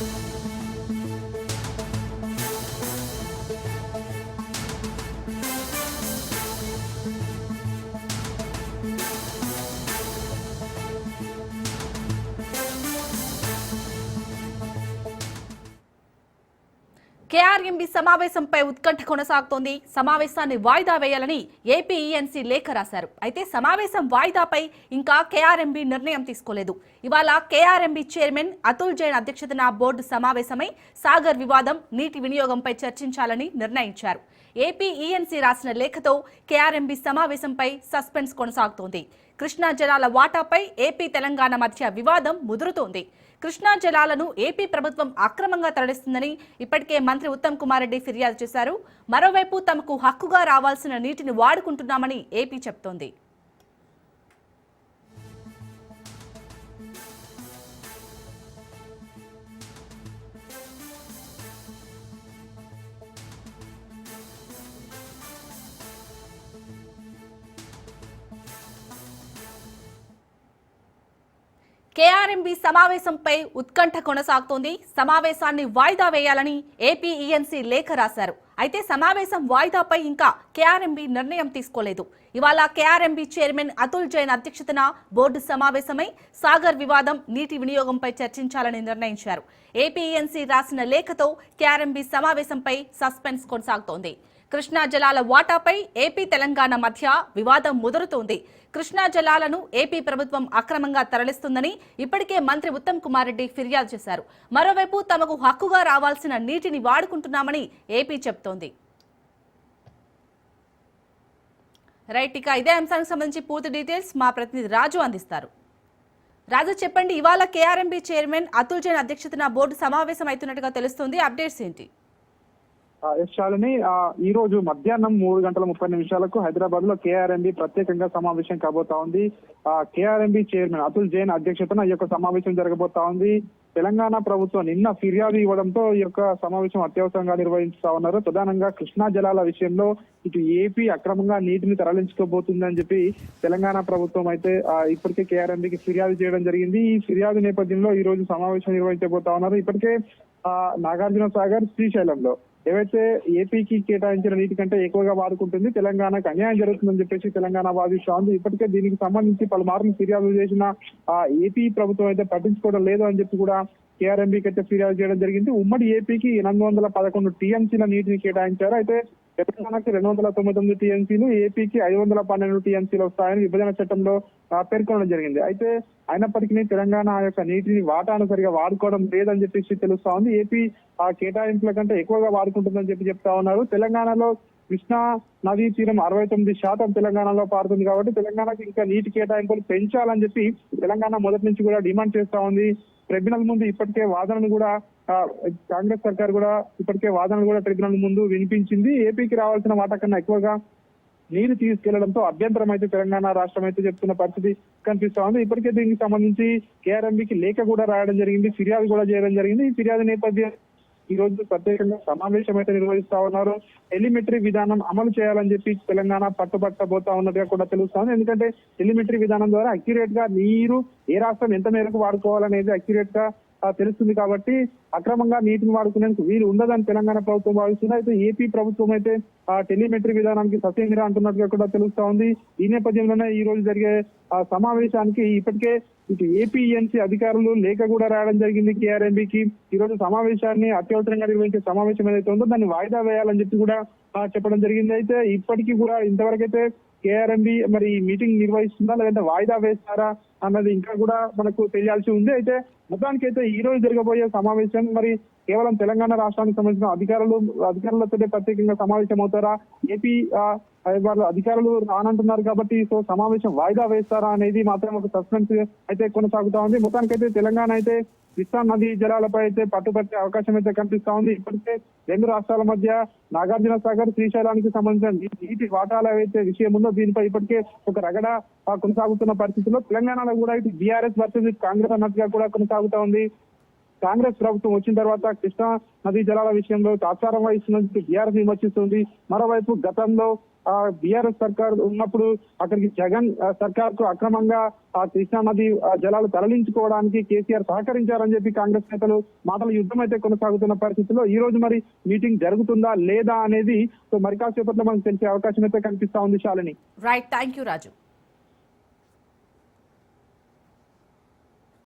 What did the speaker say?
you KRMB సమావేశంపై ఉత్కంఠ కొనసాగుతోంది. సమావేశాన్ని వాయిదా వేయాలని ఏపీఈఎన్సీ లేఖ రాశారు. అయితే సమావేశం వాయిదాపై ఇంకా కేఆర్ఎంబీ నిర్ణయం తీసుకోలేదు. ఇవాళ కేఆర్ఎంబీ చైర్మన్ అతుల్ జైన్ అధ్యక్షతన బోర్డు సమావేశమై సాగర్ వివాదం నీటి వినియోగంపై చర్చించాలని నిర్ణయించారు. ఏపీఈఎన్సీ రాసిన లేఖతో కేఆర్ఎంబీ సమావేశంపై సస్పెన్స్ కొనసాగుతోంది. కృష్ణా జలాల వాటాపై ఏపీ తెలంగాణ మధ్య వివాదం ముదురుతోంది. కృష్ణా జలాలను ఏపీ ప్రభుత్వం అక్రమంగా తరలిస్తుందని ఇప్పటికే మంత్రి ఉత్తమ్ కుమార్ రెడ్డి ఫిర్యాదు చేశారు. మరోవైపు తమకు హక్కుగా రావాల్సిన నీటిని వాడుకుంటున్నామని ఏపీ చెప్తోంది. కేఆర్ఎంబీ సమావేశంపై ఉత్కంఠ కొనసాగుతోంది. సమావేశాన్ని వాయిదా వేయాలని ఏపీఈఎన్సీ లేఖ రాశారు. అయితే సమావేశం వాయిదాపై ఇంకా కేఆర్ఎంబీ నిర్ణయం తీసుకోలేదు. ఇవాళ కేఆర్ఎంబీ చైర్మన్ అతుల్ జైన్ అధ్యక్షతన బోర్డు సమావేశమై సాగర్ వివాదం నీటి వినియోగంపై చర్చించాలని నిర్ణయించారు. ఏపీఎన్సీ రాసిన లేఖతో కేఆర్ఎంబీ సమావేశంపై సస్పెన్స్ కొనసాగుతోంది. కృష్ణా జలాల వాటాపై ఏపీ తెలంగాణ మధ్య వివాదం ముదురుతోంది. కృష్ణా జలాలను ఏపీ ప్రభుత్వం అక్రమంగా తరలిస్తుందని ఇప్పటికే మంత్రి ఉత్తమ్ కుమార్ రెడ్డి ఫిర్యాదు చేశారు. మరోవైపు తమకు హక్కుగా రావాల్సిన నీటిని వాడుకుంటున్నామని ఏపీ చెప్తోంది. రైట్ ఇక ఇదే అంశానికి సంబంధించి పూర్తి డీటెయిల్స్ మా ప్రతినిధి రాజు అందిస్తారు. రాజు చెప్పండి ఇవాళ కేఆర్ఎంబీ చైర్మన్ అతుల్ జైన్ అధ్యక్షతన బోర్డు సమావేశం అవుతున్నట్టుగా తెలుస్తుంది. అప్డేట్స్ ఏంటి? ఎస్ శాలిని ఈ రోజు మధ్యాహ్నం మూడు గంటల ముప్పై నిమిషాలకు హైదరాబాద్లో కేఆర్ఎంబి ప్రత్యేకంగా సమావేశం కాబోతా ఉంది. కేఆర్ఎంబి చైర్మన్ అతుల్ జైన్ అధ్యక్షతన ఈ యొక్క సమావేశం జరగబోతా ఉంది. తెలంగాణ ప్రభుత్వం నిన్న ఫిర్యాదు ఇవ్వడంతో ఈ యొక్క సమావేశం అత్యవసరంగా నిర్వహిస్తా ఉన్నారు. ప్రధానంగా కృష్ణా జలాల విషయంలో ఇటు ఏపీ అక్రమంగా నీటిని తరలించుకోబోతుందని చెప్పి తెలంగాణ ప్రభుత్వం అయితే ఇప్పటికే కేఆర్ఎంబికి ఫిర్యాదు చేయడం జరిగింది. ఈ ఫిర్యాదు నేపథ్యంలో ఈ రోజు సమావేశం నిర్వహించబోతా ఉన్నారు. ఇప్పటికే ఆ, నాగార్జున సాగర్ శ్రీశైలంలో ఏవైతే ఏపీకి కేటాయించిన నీటి కంటే ఎక్కువగా వాడుకుంటుంది తెలంగాణకు అన్యాయం జరుగుతుందని చెప్పేసి తెలంగాణ వాదిస్తోంది ఇప్పటికే దీనికి సంబంధించి పలుమార్లు ఫిర్యాదు చేసిన ఆ ఏపీ ప్రభుత్వం అయితే పట్టించుకోవడం లేదు అని చెప్పి కూడా కేఆర్ఎంబీకి అయితే ఫిర్యాదు చేయడం జరిగింది. ఉమ్మడి ఏపీకి ఎనిమిది వందల పదకొండు టీఎంసీల నీటిని కేటాయించారు. అయితే తెలంగాణకి రెండు వందల తొంభై తొమ్మిది టీఎంసీలు ఏపీకి ఐదు వందల పన్నెండు టీఎంసీలు వస్తాయని విభజన చట్టంలో పేర్కొనడం జరిగింది. అయితే అయినప్పటికీ తెలంగాణ ఆ యొక్క నీటిని వాటాను సరిగా వాడుకోవడం లేదని చెప్పేసి తెలుస్తా ఉంది ఏపీ ఆ కేటాయింపుల కంటే ఎక్కువగా వాడుకుంటుందని చెప్పి చెప్తా ఉన్నారు. తెలంగాణలో కృష్ణా నదీ తీరం అరవై తొమ్మిది శాతం తెలంగాణలో పారుతుంది కాబట్టి తెలంగాణకి ఇంకా నీటి కేటాయింపులు పెంచాలని చెప్పి తెలంగాణ మొదటి నుంచి కూడా డిమాండ్ చేస్తా ఉంది. ట్రిబ్యునల్ ముందు ఇప్పటికే వాదనలు కూడా కాంగ్రెస్ సర్కార్ కూడా ఇప్పటికే వాదనలు కూడా ట్రిబ్యునల్ ముందు వినిపించింది. ఏపీకి రావాల్సిన వాటా కన్నా ఎక్కువగా నీరు తీసుకెళ్ళడంతో అభ్యంతరం అయితే తెలంగాణ రాష్ట్రం అయితే చెప్తున్న పరిస్థితి కనిపిస్తా ఉంది. ఇప్పటికే దీనికి సంబంధించి కేఆర్ఎంబికి లేఖ కూడా రాయడం జరిగింది ఫిర్యాదు కూడా చేయడం జరిగింది. ఈ ఫిర్యాదు నేపథ్యం ఈ రోజు ప్రత్యేకంగా సమావేశం అయితే నిర్వహిస్తా ఉన్నారు. ఎలిమెంటరీ విధానం అమలు చేయాలని చెప్పి తెలంగాణ పట్టుబట్టబోతా ఉన్నట్టుగా కూడా తెలుస్తుంది. ఎందుకంటే ఎలిమెంటరీ విధానం ద్వారా అక్యురేట్గా నీరు ఏ రాష్ట్రం ఎంత మేరకు వాడుకోవాలనేది అక్యురేట్గా తెలుస్తుంది కాబట్టి అక్రమంగా నీటిని వాడుకునేందుకు వీలు ఉండదని తెలంగాణ ప్రభుత్వం భావిస్తుంది అయితే ఏపీ ప్రభుత్వం అయితే ఆ టెలిమెట్రీ విధానానికి ససేమిరా అంటున్నట్టుగా కూడా తెలుస్తా ఉంది. ఈ నేపథ్యంలోనే ఈ రోజు జరిగే ఆ సమావేశానికి ఇప్పటికే ఇటు ఏపీఎన్సీ అధికారులు లేఖ కూడా రాయడం జరిగింది కేఆర్ఎంబికి. ఈ రోజు సమావేశాన్ని అత్యవసరంగా నిర్వహించే సమావేశం ఏదైతే ఉందో దాన్ని వాయిదా వేయాలని చెప్పి కూడా చెప్పడం జరిగింది. అయితే ఇప్పటికీ కూడా ఇంతవరకైతే కేఆర్ఎంబి మరి మీటింగ్ నిర్వహిస్తుందా లేదంటే వాయిదా వేస్తారా అన్నది ఇంకా కూడా మనకు తెలియాల్సి ఉంది. అయితే మొత్తానికి అయితే ఈ రోజు జరగబోయే సమావేశం మరి కేవలం తెలంగాణ రాష్ట్రానికి సంబంధించిన అధికారులు అధికారులతో ప్రత్యేకంగా సమావేశం అవుతారా ఏపీ ఆ, వాళ్ళు అధికారులు రానంటున్నారు కాబట్టి సో సమావేశం వాయిదా వేస్తారా అనేది మాత్రం ఒక సస్పెన్స్ అయితే కొనసాగుతా ఉంది. మొత్తానికైతే తెలంగాణ అయితే కృష్ణా నది జలాలపై అయితే పట్టుబట్టే అవకాశం అయితే కనిపిస్తా ఉంది. ఇప్పటికే రెండు రాష్ట్రాల మధ్య నాగార్జున సాగర్ శ్రీశైలానికి సంబంధించిన నీటి వాటాల ఏవైతే విషయం ఉందో దీనిపై ఇప్పటికే ఒక రగడ కొనసాగుతున్న పరిస్థితుల్లో తెలంగాణలో కూడా ఇటు బీఆర్ఎస్ వర్సెస్ కాంగ్రెస్ అన్నట్టుగా కూడా కొనసాగుతా ఉంది. కాంగ్రెస్ ప్రభుత్వం వచ్చిన తర్వాత కృష్ణా నదీ జలాల విషయంలో తాత్సారం వహిస్తున్నట్టు బీఆర్ఎస్ విమర్శిస్తుంది. మరోవైపు గతంలో బీఆర్ఎస్ సర్కార్ ఉన్నప్పుడు అక్కడికి జగన్ సర్కార్కు అక్రమంగా ఆ కృష్ణా నది జలాలు తరలించుకోవడానికి కేసీఆర్ సహకరించారని చెప్పి కాంగ్రెస్ నేతలు మాటల యుద్ధం అయితే కొనసాగుతున్న పరిస్థితుల్లో ఈ రోజు మరి మీటింగ్ జరుగుతుందా లేదా అనేది సో మరి కాసేపట్లో మనకు తెలిసే అవకాశం అయితే కనిపిస్తా ఉంది Shalini. Right thank you Raju